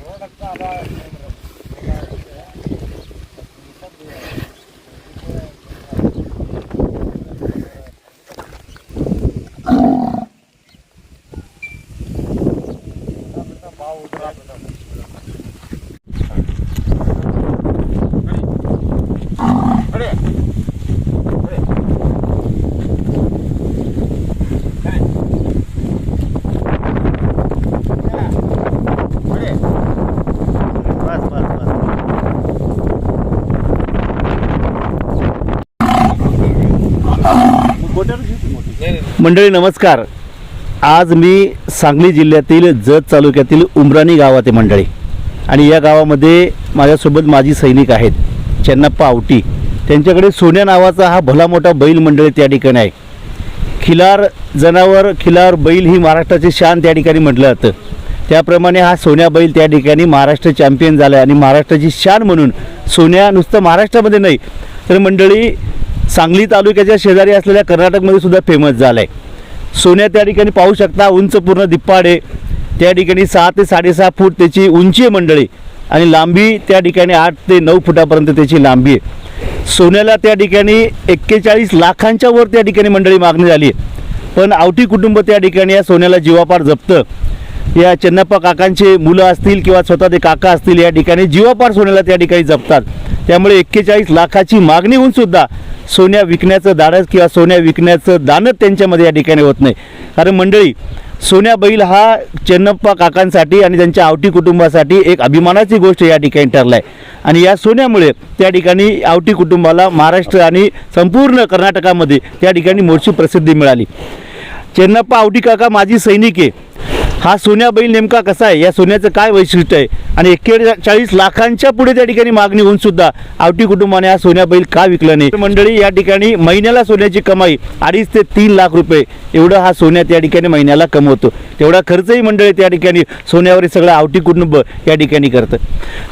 Road मंडळी नमस्कार. आज मी सांगली जिल्ह्यातील जत तालुक्यातील उमराणी गावात आहे मंडळी. आणि या गावामध्ये माझ्यासोबत माजी सैनिक आहेत. चेन्नप्पा आवटी त्यांच्याकडे सोन्या नावाचा हा भला मोठा बैल मंडळी त्या ठिकाणी आहे. खिलार जनावर खिलार बैल ही महाराष्ट्राची शान त्या ठिकाणी म्हटलं जातं. त्याप्रमाणे हा सोन्या बैल त्या ठिकाणी महाराष्ट्र चॅम्पियन झाला आहे आणि महाराष्ट्राची शान म्हणून सोन्या नुसतं महाराष्ट्रामध्ये नाही तर मंडळी सांगली तालुक्याच्या शेजारी असलेल्या कर्नाटकमध्ये सुद्धा फेमस झाला आहे सोन्या त्या ठिकाणी पाहू शकता उंच पूर्ण दिप्पाडे त्या ठिकाणी सहा ते साडेसहा फूट त्याची उंची आहे मंडळी आणि लांबी त्या ठिकाणी आठ ते नऊ फुटापर्यंत त्याची लांबी आहे. सोन्याला त्या ठिकाणी एक्केचाळीस लाखांच्या वर त्या ठिकाणी मंडळी मागणी झाली आहे. पण आवटी कुटुंब त्या ठिकाणी या सोन्याला जीवापार जपतं. या चन्नप्पा काकांचे मुलं असतील किंवा स्वतः ते काका असतील या ठिकाणी जीवापार सोन्याला त्या ठिकाणी जपतात. त्यामुळे एक्केचाळीस लाखाची मागणी होऊन सुद्धा सोन्या विकण्याचं धाडस किंवा सोन्या विकण्याचं दानच त्यांच्यामध्ये या ठिकाणी होत नाही. कारण मंडळी सोन्या बैल हा चेन्नप्पा काकांसाठी आणि त्यांच्या आवटी कुटुंबासाठी एक अभिमानाची गोष्ट या ठिकाणी ठरला आहे आणि या सोन्यामुळे त्या ठिकाणी आवटी कुटुंबाला महाराष्ट्र आणि संपूर्ण कर्नाटकामध्ये त्या ठिकाणी मोठी प्रसिद्धी मिळाली. चेन्नप्पा आवटी काका माझी सैनिक आहे. हा सोन्या बैल नेमका कसा आहे? या सोन्याचं काय वैशिष्ट्य आहे? आणि एक्केचाळीस लाखांच्या पुढे त्या ठिकाणी मागणी होऊन सुद्धा आवटी कुटुंबाने हा सोन्या बैल का विकला नाही? मंडळी या ठिकाणी महिन्याला सोन्याची कमाई अडीच ते तीन लाख रुपये. एवढं हा सोन्या त्या ठिकाणी महिन्याला कमवतो. तेवढा खर्चही मंडळी त्या ठिकाणी सोन्यावर सगळं आवटी कुटुंब या ठिकाणी करतं.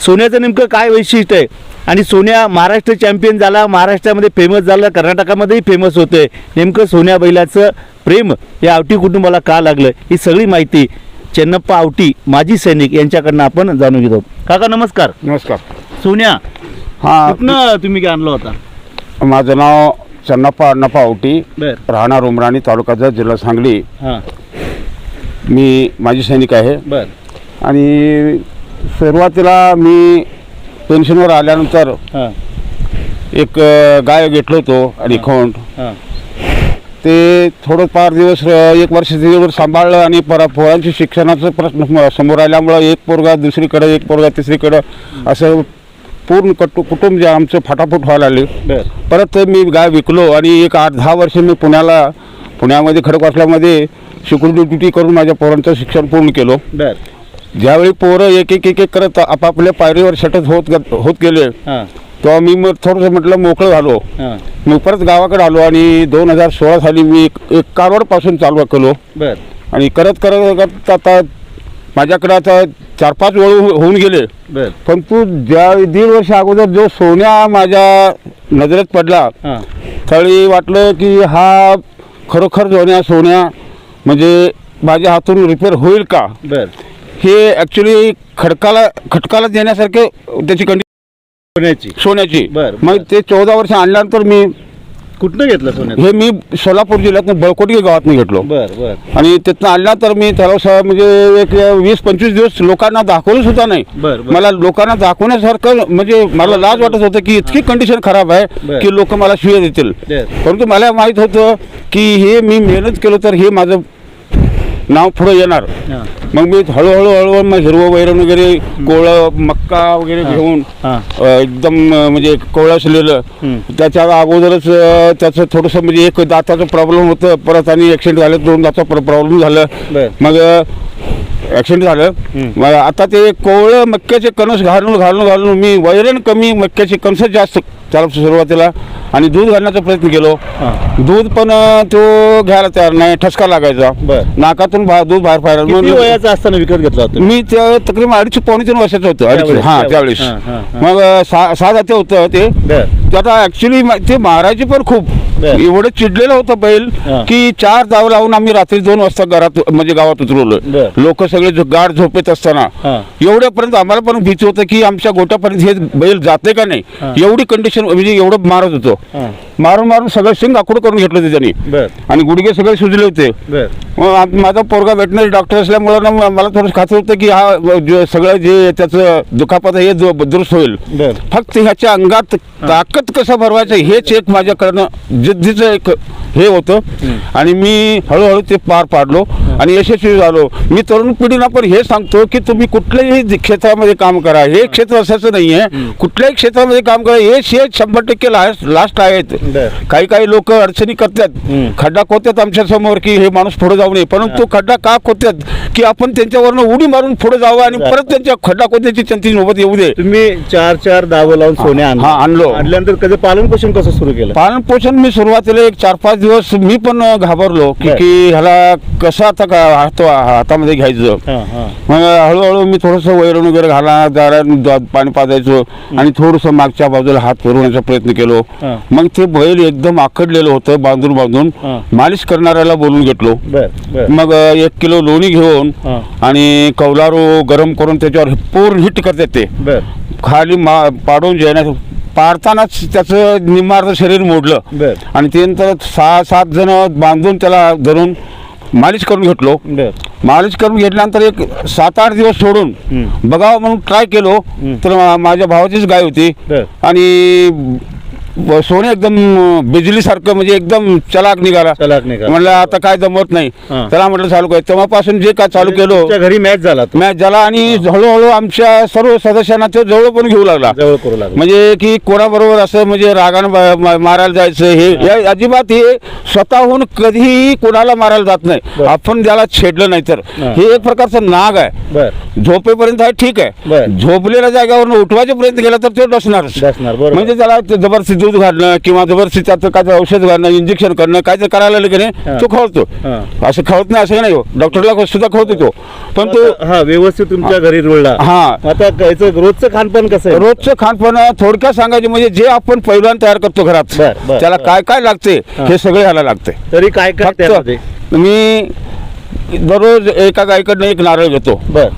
सोन्याचं नेमकं काय वैशिष्ट्य आहे? आणि सोन्या महाराष्ट्र चॅम्पियन झाला महाराष्ट्रामध्ये फेमस झाला कर्नाटकामध्येही फेमस होतोय. नेमकं सोन्या बैलाचं प्रेम या आवटी कुटुंबाला का लागलं? ही सगळी माहिती चेन्नप्पा आवटी माजी सैनिक यांच्याकडनं आपण जाणून घेतो. काका नमस्कार. नमस्कार. सोन्या हा. कुठनं तुम्ही काय आणलं होता? माझं नाव चन्नप्पा अण्णाप्पा आवटी बर. राहणार उमराणी तालुका जत जिल्हा सांगली. हां. मी माजी सैनिक आहे. बर. आणि सुरुवातीला मी पेन्शनवर आल्यानंतर हां. एक अ, गाय घेतलो होतो आणि खोंड. हां. ते थोडं फार दिवस अ, एक वर्ष दिवस सांभाळलं आणि पर पोरांची शिक्षणाचं प्रश्न म- समोर आल्यामुळं एक पोरगा दुसरीकडे एक पोरगा तिसरीकडं असं पूर्ण कटु कुटुंब जे आमचं फाटाफूट व्हायला लागले. बर. परत मी गाय विकलो आणि एक आठ दहा वर्ष मी पुण्याला पुण्यामध्ये खडकवासल्यामध्ये सिक्युरिटी ड्युटी करून माझ्या पोरांचं शिक्षण पूर्ण केलं. बर. ज्यावेळी पोरं एक एक एक एक करत आपापल्या पायरीवर सटत होत ग- होत गेले हां. तेव्हा मी मग थोडंसं म्हटलं मोकळं झालो. हां. मी परत गावाकडे आलो आणि दोन हजार सोळा साली मी एक एक कारवाडपासून चालू केलो. बर. आणि करत करत करत आता माझ्याकडे आता चार पाच वेळ होऊन गेले. बर. पण तू ज्या दीड वर्ष अगोदर जो सोन्या माझ्या नजरेत पडला हां. त्यावेळी वाटलं की हा खरोखर सोन्या सोन्या म्हणजे माझ्या हातून रिपेअर होईल का? बर. हे ॲक्च्युली खडकाला खटकाला देण्यासारखे त्याची कंडिशन सोन्याची सोन्याची बर, मग. ते चौदा वर्ष आणल्यानंतर मी कुठनं घेतलं सोन्याचं हे मी सोलापूर जिल्ह्यातून बळकोटी गावातून घेतलो बर बर आणि तिथनं आणल्यानंतर मी त्याला स- म्हणजे एक वीस पंचवीस दिवस लोकांना दाखवलं सुद्धा नाही बर, बर. मला लोकांना दाखवण्यासारखं म्हणजे मला लाज वाटत होतं की इतकी कंडिशन खराब आहे बर. की लोक मला शिव्या देतील बर. परंतु मला माहीत होतं की हे मी मेहनत केलं तर हे माझं नाव पुढं येणार. मग मी हळूहळू हळूहळू मग हिरवं वैरण वगैरे कोवळं मक्का वगैरे घेऊन एकदम म्हणजे कोवळं असलेलं. त्याच्या अगोदरच त्याचं थोडंसं म्हणजे एक दाताचं प्रॉब्लेम होतं परत आणि ॲक्सिडेंट झालं दोन दाता प्रॉब्लेम झालं. मग ॲक्सिडेंट झालं. मग आता ते कोवळं मक्याचे कणस घालून घालून घालून मी वैरण कमी मक्याचे कणस जास्त त्याला सुरुवातीला आणि दूध घालण्याचा प्रयत्न केलो. दूध पण तो घ्यायला तयार नाही ठसका लागायचा. बर. नाकातून दूध बाहेर पाहिजे वयाचं असताना विकत घेतला होता? मी त्या तकरीबन अडीच पावणे तीन वर्षाचं होतं अडीच हां त्यावेळेस. मग सहा जाते होतं ते. आता ऍक्च्युली ते मारायचे पण खूप. एवढं चिडलेलं होतं बैल. की चार दाव लावून आम्ही रात्री दोन वाजता घरात म्हणजे गावात. उतरवलं लोक सगळे गाढ झोपेत असताना. एवढ्यापर्यंत आम्हाला पण भीती होतं की आमच्या गोट्यापर्यंत हे बैल जाते का नाही. एवढी कंडिशन म्हणजे एवढं मारत होतो. मारून मारून सगळं शिंग आखूड करून घेतलं होते त्यांनी. आणि गुडघे सगळे सुजले होते. मग माझा पोरगा वेटनरी डॉक्टर असल्यामुळं ना म- मला थोडं खात्री होतं की हा जे सगळं जे त्याचं दुखापत आहे हे दु- दुरुस्त होईल. बर. फक्त ह्याच्या अंगात ताकद कसं भरवायचं हेच एक माझ्याकडनं जिद्दीचं एक हे होतं. आणि मी हळूहळू ते पार पाडलो आणि यशस्वी झालो. मी तरुण पिढीला पण हे सांगतो की तुम्ही कुठल्याही दि- क्षेत्रामध्ये काम करा. हे क्षेत्र असायचं नाही आहे कुठल्याही क्षेत्रामध्ये काम करा. हे शेत शंभर टक्के लास्ट लास्ट आहेत. काही काही लोक अडचणी करतात. खड्डा खोदतात आमच्यासमोर की हे माणूस पुढे जाऊ नये. परंतु खड्डा का खोदतात? की आपण त्यांच्यावरनं उडी मारून पुढे जावं आणि. परत त्यांच्या खड्डा खोदण्याची त्यांची नोबत येऊ दे. तुम्ही चार चार दावं लावून सोने आणलं. हा, आणलो. आणल्यानंतर कधी पालन पोषण कसं सुरू केलं? पालन पोषण मी सुरुवातीला एक चार पाच दिवस मी पण घाबरलो की ह्याला कसं आता का हात हातामध्ये घ्यायचं? मग हळूहळू मी थोडंसं वैरण वगैरे घाला पाणी पाजायचो आणि थोडंसं मागच्या बाजूला हात फिरवण्याचा प्रयत्न केलो. मग ते बैल एकदम आखडलेलं होतं बांधून बांधून. हा. मालिश करणाऱ्याला बोलून घेतलो. बर बर. मग अ, एक किलो लोणी घेऊन हा. आणि कौलारू गरम करून त्याच्यावर पूर्ण हिट करतात ते. बर. खाली मा पाडून जेवण्यात पाडतानाच त्याचं निम्मार्ध शरीर मोडलं. बर. आणि त्यानंतर सहा सात जण बांधून त्याला धरून मालिश करून घेतलो. बर. मालिश करून घेतल्यानंतर एक सात आठ दिवस सोडून. बघावं म्हणून ट्राय केलो. तर मा- माझ्या भावाचीच गाय होती. बर. आणि सोने एकदम बिजलीसारखं म्हणजे एकदम चलाक निघाला. चलाक निघाला. म्हणलं आता काय जमत नाही. त्याला म्हटलं चालू काय तेव्हापासून जे काय चालू केलो घरी मॅच झाला मॅच झाला आणि हळूहळू आमच्या सर्व सदस्यांना तो जवळ पण घेऊ लागला. जवळ करू लागला. म्हणजे की कोणाबरोबर असं म्हणजे रागानं मारायला जायचं हे अजिबात हे स्वतःहून कधीही कोणाला मारायला जात नाही. आपण त्याला छेडलं नाही तर. हा. एक प्रकारचं नाग आहे. झोपेपर्यंत आहे ठीक. आहे. झोपलेल्या जागेवरून उठवायच्या पर्यंत गेला तर तो डसणार. म्हणजे त्याला जबरदस्ती दूध घालणं किंवा जबरदस्ती त्याचं काय औषध घालणं इंजेक्शन करणं काय तर करायला लागलं की हा. नाही तो खवळतो हा. असं खवत नाही असं नाही हो डॉक्टरला सुद्धा खवतो तो पण तो हा व्यवस्थित तुमच्या घरी रुळला हा. आता रोजचं खानपान कसं आहे रोजचं खानपान थोडक्यात सांगायचे म्हणजे जे आपण पहिल्यांदा तयार करतो घरात त्याला. काय काय लागते हा. हे सगळे ह्याला लागते तरी काय काय मी दररोज एका गायकडनं एक नारळ घेतो बर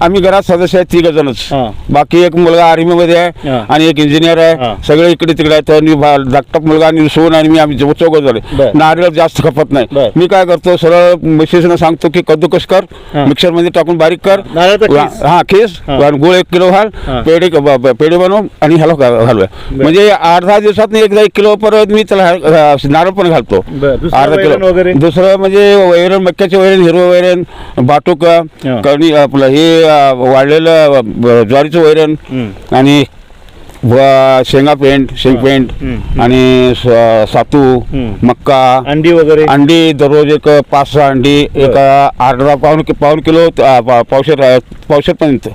आम्ही घरात सदस्य आहेत तिघ जणच हा. बाकी एक मुलगा आर्मी मध्ये आहे हा. आणि एक इंजिनियर हा. आहे सगळे इकडे तिकडे आहेत आणि भा- धाकटा मुलगा आणि सोन आणि मी आम्ही चौघ झाले बर. नारळ जास्त खपत नाही बर. मी काय करतो सरळ मिसेसना सांगतो की कद्दूकस कर. मिक्सरमध्ये टाकून बारीक कर नारळाचा खीस? हा खीस हा. आणि गुळ एक किलो घाल हा. पेढे ब- ब- पेढे बनव आणि ह्याला घा- घालूया. म्हणजे दहा दिवसात एकदा एक किलो परत मी त्याला नारळ पण घालतो बर. दुसरं अर्धा वैरण वगैरे? दुसरं म्हणजे वैरण मक्याचे वैरण हिरवं वैरण बाटूक हा. कणी आपलं हे ब- ज्वारीचं वैरण. आणि शेंगा पेंट शेंग. पेंट. आणि सातू. मक्का अंडी वगैरे अंडी दररोज एक पाच सहा अंडी एक अर्धा पाऊन पाऊन किलो पावशेर पावशेरपर्यंत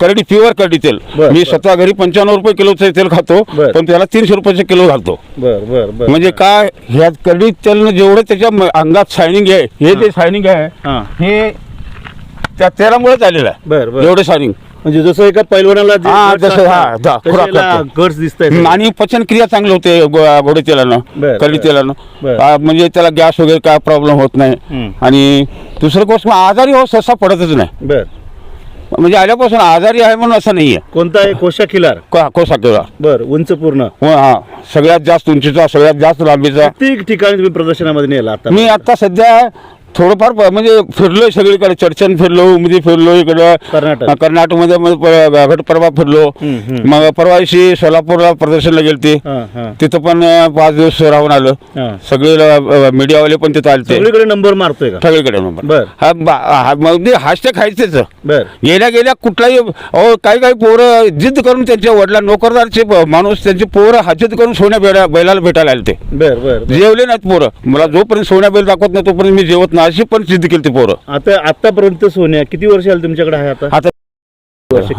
करडी प्युअर करडी तेल मी. स्वतः घरी पंच्याण्णव रुपये किलोचं तेल खातो. पण त्याला तीनशे रुपयाचे किलो घालतो म्हणजे काय ह्या करडी तेलनं जेवढं त्याच्या अंगात शायनिंग आहे हे जे शायनिंग आहे हे त्या तेलामुळेच आलेलं आहे. बर बर. एवढं शायनिंग म्हणजे जसं एका पैलवानाला जे हा, guts जसं, असतात, हा, दा- तसे खुराक याला लागतो. guts दिसतायत आणि पचनक्रिया चांगली होते गो- गोडे तेलानं बर, बर. तेलानं. बर. आ, म्हणजे त्याला गॅस वगैरे काय प्रॉब्लेम होत नाही. हम्म. आणि दुसरं गोष्ट मग आजारी हो सहसा पडतच नाही. बर. म्हणजे आल्यापासून आजारी आहे म्हणून असं नाहीये. कोणता आहे? कोशा खिलार. कोसा किंवा बर उंच पूर्ण. हो हा. सगळ्यात जास्त उंचीचा सगळ्यात जास्त लांबीचा. किती ठिकाणी तुम्ही प्रदर्शनामध्ये नेला आता? मी आता सध्या थोडंफार प- म्हणजे फिरलोय सगळीकडे चर्चन फिरलो उमदी फिरलो इकडं. कर्नाटक. कर्नाटकमध्ये मग प- घटप्रभा फिरलो. हम्म, हम्म. मग परवा दिवशी सोलापूरला प्रदर्शनला गेलते हा हा. तिथं पण अं, पाच दिवस राहून आलं. हा. सगळे ल- मीडियावाले पण तिथं आले सगळीकडे नंबर मारतोय का? सगळीकडे नंबर. हा बा- हा- मग हास्य खायचेच. बर. गेल्या गेल्या कुठलाही अहो काही काही पोरं जिद्द करून त्यांच्या वडिला नोकरदारचे प- माणूस त्यांचे पोरं हाजित करून सोन्या बेडा बैलाला भेटायला आले ते बर बर बर. जेवले नाहीत पोरं. मला जोपर्यंत सोन्या बैल दाखवत नाही तोपर्यंत मी जेवत नाही अशी पण सिद्ध केली ते पोरं. आता आतापर्यंत सोन्या किती वर्ष आली तुमच्याकडे आहे आता? आता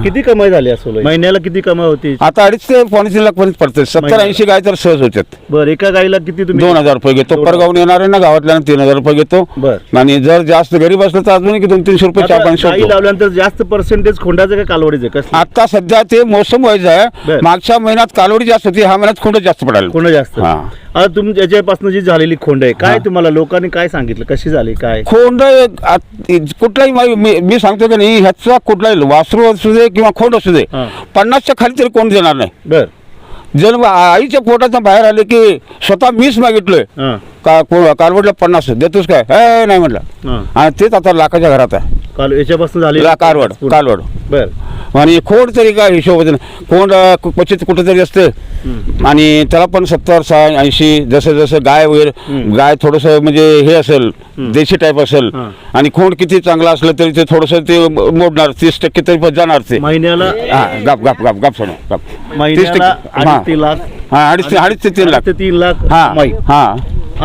किती कमाई झाली असो महिन्याला किती कमाई होती? आता अडीच ते पावणे तीन लाख पर्यंत पडते. सत्तर. ऐंशी गाय तर सहज होतात बर एका गाईला किती तुम्ही दोन हजार रुपये घेतो. परगावून येणार आहे ना गावातल्या तीन हजार रुपये घेतो. बर. आणि जर जास्त गरीब असलं तर अजून की दोन तीनशे रुपये चार आता पाचशे गाई होतो. लावल्यानंतर जास्त पर्सेंटेज खोंडाचं का कालवडीचं कसं आता सध्या ते मोसम व्हायचं आहे. बर. मागच्या महिन्यात कालवडी जास्त होती ह्या महिन्यात खुंड जास्त पडायला खोंड जास्त. हा. आता तुम याच्यापासून जी झालेली खोंड आहे काय हा. तुम्हाला लोकांनी काय सांगितलं? कशी झाली? काय? खोंड एक आत- कुठलाही मा- मी मी सांगतो की नाही ह्याचा कुठलाही वासरू असू दे किंवा खोंड असू दे हा. पन्नासच्या खाली तरी कोण देणार नाही. बर. जर आईच्या पोटाच्या बाहेर आले की स्वतः मीच मागितलोय. हा. का को- कालवडला पन्नास देतोस काय? ए नाही म्हटलं. हा. आणि तेच आता लाखाच्या घरात आहे. काल याच्यापासून झाली ला- कालवड कालवड बर. आणि खोड तरी काय हिशोब खोंड अं, कु- क्वचित कुठेतरी असते. आणि त्याला पण सत्तर सहा ऐंशी जसं जसं गाय वगैरे. गाय थोडंसं म्हणजे हे असेल देशी टाईप असेल. आणि खोंड किती चांगला असलं तरी ते थोडंसं ते मोडणार तीस टक्के तरी पण जाणार ते. महिन्याला? हा गप गप गप गप सोडा गप. तीस टक्के. हा. अडीच ते लाख अडीच ते तीन लाख. तीन लाख हा. हा.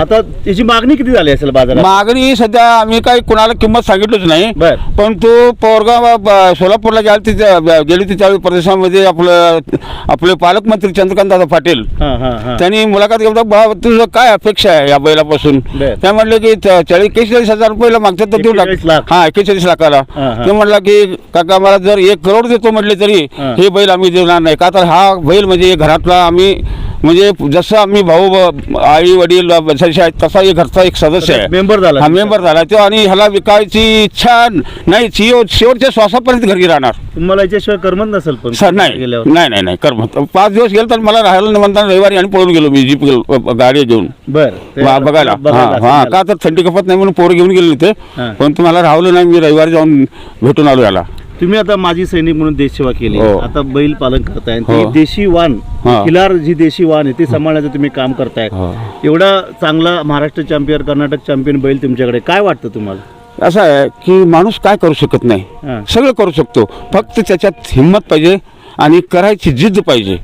आता त्याची मागणी किती झाली असेल बाजारात? मागणी सध्या आम्ही काही कुणाला किंमत सांगितलंच नाही. पण तो पोरगाव सोलापूरला गेला तिथे ब- गेली तिथे त्यावेळी प्रदेशामध्ये आपलं आपले पालकमंत्री चंद्रकांत दादा पाटील हा हा हा त्यांनी मुलाखत घेतला बा तुझं काय अपेक्षा आहे या बैलापासून बर. त्या म्हटलं की चाळीस एक्केचाळीस हजार रुपयाला मागतात तर देऊ लाख. टाक हा एक्केचाळीस लाखाला हा, हा. ते म्हटलं की काका मला जर एक करोड देतो म्हटले तरी हा. हे बैल आम्ही देणार नाही का तर हा बैल म्हणजे घरातला आम्ही म्हणजे जसं आम्ही भाऊ आई वडील जसे आहेत तसा एक घरचा एक सदस्य आहे. मेंबर झाला हा मेंबर झाला तो आणि ह्याला विकायची इच्छा नाही शेवट शेवटच्या श्वासापर्यंत घरी राहणार. तुम्हाला याच्याशिवाय करमत नसेल पण सर नाही. नाही नाही नाही कर पाच दिवस गेलो तर मला राहायला नाही म्हणताना रविवारी आणि पळून गेलो मी जीप गेलो गाडी घेऊन. बर बघायला. हा हा का तर थंडी कपत नाही म्हणून पोरं घेऊन गेले ते हा. पण तुम्हाला राहलं नाही मी रविवारी जाऊन भेटून आलो याला. तुम्ही आता माजी सैनिक म्हणून देश सेवा केली हो. आता बैल पालन करताय आणि हो. ती देशी वाण हा. खिलार जी देशी वाण आहे ती सांभाळण्याचं तुम्ही काम करताय हो. एवढा चांगला महाराष्ट्र चॅम्पियन कर्नाटक चॅम्पियन बैल तुमच्याकडे काय वाटतं तुम्हाला असं आहे की माणूस काय करू शकत नाही हा. सगळं करू शकतो फक्त त्याच्यात हिंमत पाहिजे आणि करायची जिद्द पाहिजे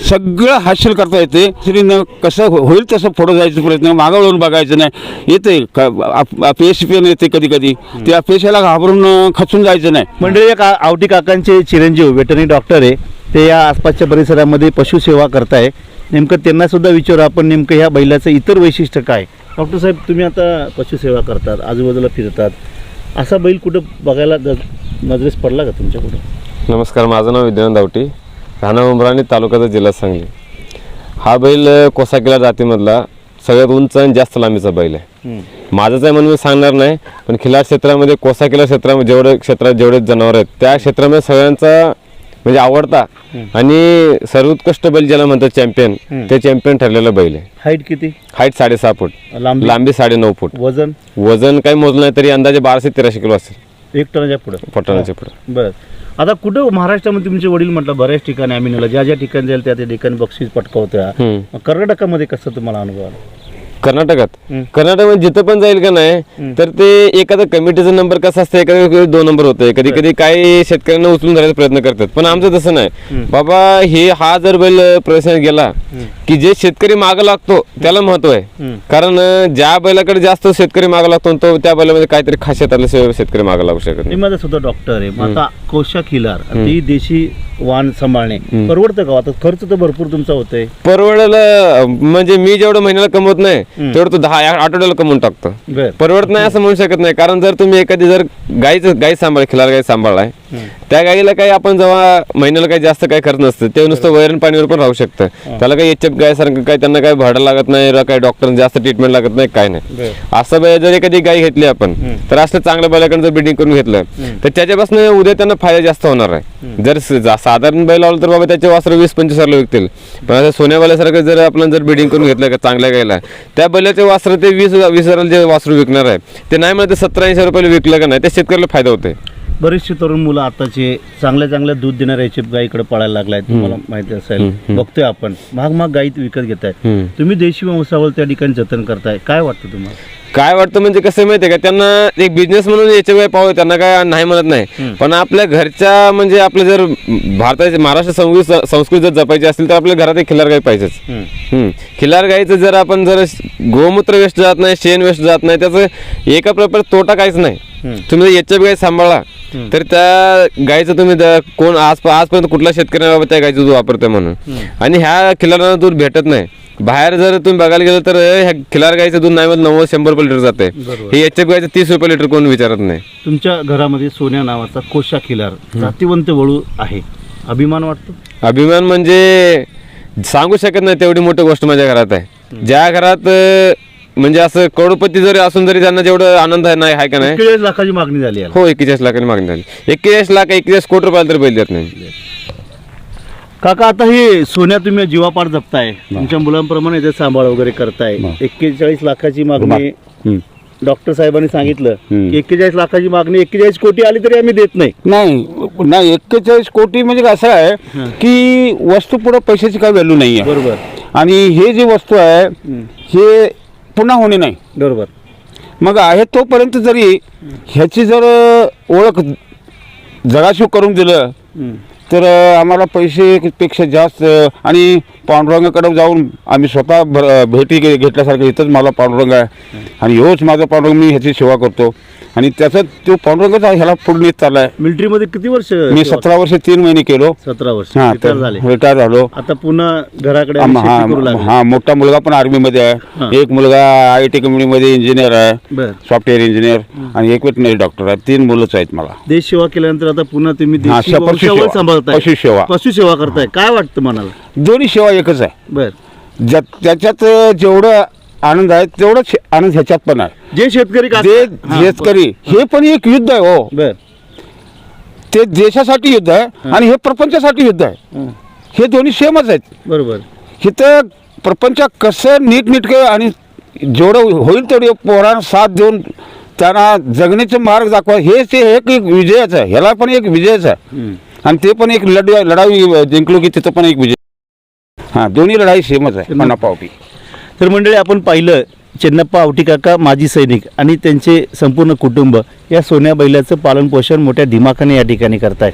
सगळं हासिल करता येते. स्त्रीनं कसं हो- होईल तसं पुढं जायचं प्रयत्न मागं वळून बघायचं नाही. येते अपयश पण येते कधी कधी ते अपयशाला घाबरून खचून जायचं नाही. मंडळी एक आ- आवटी काकांचे चिरंजीव वेटरनरी डॉक्टर आहे. ते या आसपासच्या परिसरामध्ये पशुसेवा करताय. नेमकं त्यांना सुद्धा विचारू आपण नेमकं ह्या बैलाचं इतर वैशिष्ट्य काय? डॉक्टर साहेब तुम्ही आता पशुसेवा करतात आजूबाजूला फिरतात. असा बैल कुठं बघायला नजरेस पडला का तुमच्या कुठं नमस्कार माझं नाव विद्यानंद दावटी राहणार उमराणी तालुक्याचा जिल्हा सांगली. हा बैल कोसाकिला जातीमधला सगळ्यात उंच आणि जास्त लांबीचा बैल आहे. माझंच आहे म्हणून मी सांगणार नाही पण खिलार क्षेत्रामध्ये कोसाकिला क्षेत्रामध्ये जेवढे क्षेत्रात जेवढे जनावर आहेत त्या क्षेत्रामध्ये सगळ्यांचा म्हणजे आवडता आणि सर्वोत्कृष्ट बैल ज्याला म्हणतात चॅम्पियन ते चॅम्पियन ठरलेला बैल आहे. हाईट किती? हाईट साडेसहा फूट. लांबी? लांबी साडेनऊ फूट. वजन? वजन काही मोजलं नाही तरी अंदाजे बाराशे तेराशे किलो असेल. एक टनाच्या पुढं. पटणाच्या पुढे. बरं. आता कुठं महाराष्ट्रामध्ये तुमचे वडील म्हटलं बऱ्याच ठिकाणी आम्ही नेलं ज्या ज्या ठिकाणी जाईल त्या त्या ठिकाणी बक्षीस पटकावत्या. कर्नाटकामध्ये कसं तुम्हाला अनुभव आला कर्नाटकात. हम्म. कर्नाटकमध्ये जिथं पण जाईल का नाही तर ते एखादा कमिटीचा नंबर कसा असतं एखाद्या वेळी दोन नंबर होतं. कधी कधी काही शेतकऱ्यांना उचलून धरायचा प्रयत्न करतात. पण आमचं तसं नाही. बाबा हे हा जर बैल प्रश्न गेला की जे शेतकरी मागं लागतो त्याला महत्त्व आहे. कारण ज्या बैलाकडे जास्त शेतकरी मागं लागतो तो त्या बैलामध्ये काहीतरी खासियत आल्याशिवाय शेतकरी मागं लागू शकत मी नाही माझा सुद्धा डॉक्टर आहे. आता कोशा खिलार ती देशी वाण सांभाळणे परवडतं का आता खर्च तर भरपूर तुमचा होतोय. परवडायला म्हणजे मी जेवढं महिन्याला कमवत नाही तेवढं तो दहा आठवड्याला कमवून टाकतो. परवडत नाही असं म्हणू शकत नाही. कारण जर तुम्ही एखादी जर गाईच गाई सांभाळ खिलार गाई सांभाळलाय त्या गाईला काही आपण जेव्हा महिन्याला काही जास्त काही खर्च नसतं ते नुसतं वैरण पाणीवर पण राहू शकतं. त्याला काही एचएफ गायसारखं काही त्यांना काही भाडं लागत नाही काही डॉक्टर जास्त ट्रीटमेंट लागत नाही काय नाही. असं बैल जर एखादी गाय घेतली आपण तर असं चांगल्या बैलाकडे जर बिल्डिंग करून घेतलं तर त्याच्यापासून उद्या त्यांना फायदा जास्त होणार आहे. जर साधारण बैल लावलं तर बाबा त्याचे वासर वीस पंचवीस विकतील. पण सोन्यावाल्यासारखं जर आपण जर बिल्डिंग करून घेतलं का चांगल्या गायला त्या बैलाचे वासर ते वीस वीस हजाराला जे वासरू विकणार आहे ते नाही म्हणते सत्तर ऐंशी रुपयाला विकलं का नाही त्या शेतकऱ्याला फायदा होते बरेचसे तरुण मुलं आताचे चांगल्या चांगल्या दूध देणाऱ्या याचे गाईकडे पळायला लागलाय तुम्हाला माहिती असेल. बघतोय आपण. महाग महाग गाई विकत घेताय. तुम्ही देशी वंशावळ त्या ठिकाणी जतन करताय. काय वाटतं तुम्हाला? काय वाटतं म्हणजे कसं माहितीये का? त्यांना एक बिझनेस म्हणून याच्या वेळ पाहू त्यांना काय नाही म्हणत नाही. पण आपल्या घरच्या म्हणजे आपलं जर भारताची महाराष्ट्र संस्कृती संस्कृती जर जपायची असेल तर आपल्या घरात एक खिल्लार गाय पाहिजेच. खिल्लार गाईचं जर आपण जर गोमूत्र वेस्ट जात नाही शेण वेस्ट जात नाही त्याचं एका प्रकार तोटा काहीच नाही. तुम्ही याच्या गाय सांभाळा तर त्या गायचं तुम्ही कोण आज आजपर्यंत कुठला शेतकरी नाही बाबा त्या गायचं दूध वापरतोय म्हणून? आणि ह्या खिलारांना दूध भेटत नाही. बाहेर जर तुम्ही बघायला गेलं तर ह्या खिलार गायचं दूध नाही नव्वद शंभर रुपये लिटर जाते. बरोबर. हे याच्या गायचं तीस रुपये लिटर कोण विचारत नाही. तुमच्या घरामध्ये सोन्या नावाचा कोशा खिलार जातीवंत वळू आहे. अभिमान वाटतो? अभिमान म्हणजे सांगू शकत नाही तेवढी मोठी गोष्ट माझ्या घरात आहे. ज्या घरात अं, म्हणजे असं करोडपती जरी असून जरी त्यांना जेवढं आनंद आहे नाही आहे का नाही? एक्केचाळीस लाखाची मागणी झाली हो एक्केचाळीस लाखांनी मागणी झाली. एक्केचाळीस लाख एक्केचाळीस कोटी रुपयाला तर बैल देत नाही. काका आता हे सोन्या तुम्ही जीवापाड जपताय. तुमच्या मुलांप्रमाणे ते सांभाळ वगैरे करताय. एक्केचाळीस लाखाची मागणी. डॉक्टर साहेबांनी सांगितलं. की एक्केचाळीस लाखाची मागणी एक्केचाळीस कोटी आली तरी आम्ही देत नाही. नाही नाही एक्केचाळीस कोटी म्हणजे असं आहे की वस्तू पुढे पैशाची काही व्हॅल्यू नाही आहे बरोबर. आणि हे जी वस्तू आहे हे पुन्हा होणे नाही. बरोबर. मग आहे तोपर्यंत जरी ह्याची जर ओळख जगाशी करून दिलं. तर आम्हाला पैसेपेक्षा जास्त आणि पांडुरंगाकडे जाऊन आम्ही स्वतः भर भेटी घेतल्यासारखं इथंच माझा पांडुरंग आहे. आणि ह्योच माझा पांडुरंग मी ह्याची सेवा करतो. आणि त्याचा तो पांडुरंगच ह्याला पुढे येत चाललाय. मिलिटरीमध्ये किती वर्ष मी सतरा वर्ष तीन महिने केलो. सतरा वर्ष. हा रिटायर झाले. रिटायर झालो. आता पुन्हा घराकडे आम- आणि शेती करू हा लागले. हा मोठा मुलगा पण आर्मीमध्ये हा. आहे. एक मुलगा आय टी कंपनीमध्ये इंजिनियर आहे. बर. सॉफ्टवेअर इंजिनियर आणि एक वेटनरी डॉक्टर आहे. तीन मुलंच आहेत मला. देश सेवा केल्यानंतर आता पुन्हा तुम्ही हा, देशी श- वंशावळ पशुसेवा. सांभाळताय. पशुसेवा. पशुसेवा करताय. काय वाटतं मनाला? दोन्ही सेवा एकच आहे. बर. ज्या त्याच्यात जेवढं आनंद आहे तेवढंच शे- आनंद ह्याच्यात पण आहे. जे शेतकरी का- जे हा, शेतकरी हे पण एक युद्ध आहे हो. बर. ते देशासाठी युद्ध आहे आणि हे प्रपंचासाठी युद्ध आहे. हं, हे दोन्ही सेमच आहेत. बरोबर. इथं प्रपंच कसं नीटनीटकं आणि जेवढं होईल तेवढे पोरांना साथ देऊन त्यांना जगण्याचे मार्ग दाखवा. हे ते एक एक विजयच आहे. ह्याला पण एक विजयच आहे. हं. आणि ते पण एक लढ लढाई जिंकलो की तिथं पण एक विजय. हां दोन्ही लढाई सेमच आहे. पन्नापावटी तर मंडळी आपण पाहिलं चेन्नप्पा आवटीकाका माजी सैनिक आणि त्यांचे संपूर्ण कुटुंब या सोन्या बैलाचं पालनपोषण मोठ्या दिमाखाने या ठिकाणी करताय.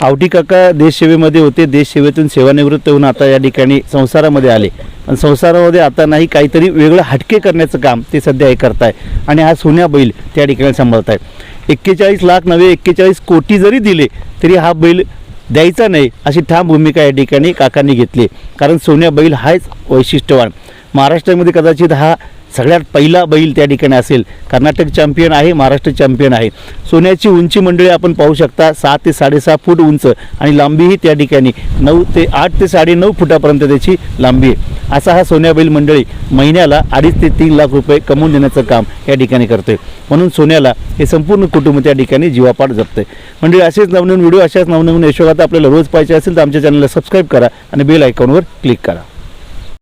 आवटीकाका देशसेवेमध्ये होते. देशसेवेतून सेवानिवृत्त होऊन आता या ठिकाणी संसारामध्ये आले. आणि संसारामध्ये आता नाही काहीतरी वेगळं हटके करण्याचं काम ते सध्या हे करताय आणि हा सोन्या बैल त्या ठिकाणी सांभाळत आहे एक्केचाळीस लाख नव्हे एक्केचाळीस कोटी जरी दिले तरी हा बैल द्यायचा नाही अशी ठाम भूमिका या ठिकाणी काकांनी घेतली. कारण सोन्या बैल हाच वैशिष्ट्यवान. महाराष्ट्रामध्ये कदाचित हा सगळ्यात पहिला बैल त्या ठिकाणी असेल. कर्नाटक चॅम्पियन आहे महाराष्ट्र चॅम्पियन आहे. सोन्याची उंची मंडळी आपण पाहू शकता सहा ते साडेसहा फूट उंच आणि लांबीही त्या ठिकाणी. नऊ ते आठ ते साडेनऊ फुटापर्यंत त्याची लांबी आहे. असा हा सोन्या बैल मंडळी महिन्याला अडीच ते तीन लाख रुपये कमवून देण्याचं काम या ठिकाणी करतोय. म्हणून सोन्याला हे संपूर्ण कुटुंब त्या ठिकाणी जीवापाड जपतंय. मंडळी असेच नवनवीन व्हिडिओ अशाच नवनवीन यशोगाथा आपल्याला रोज पाहिजे असेल तर आमच्या चॅनलला सबस्क्राईब करा आणि बेल आयकॉनवर क्लिक करा.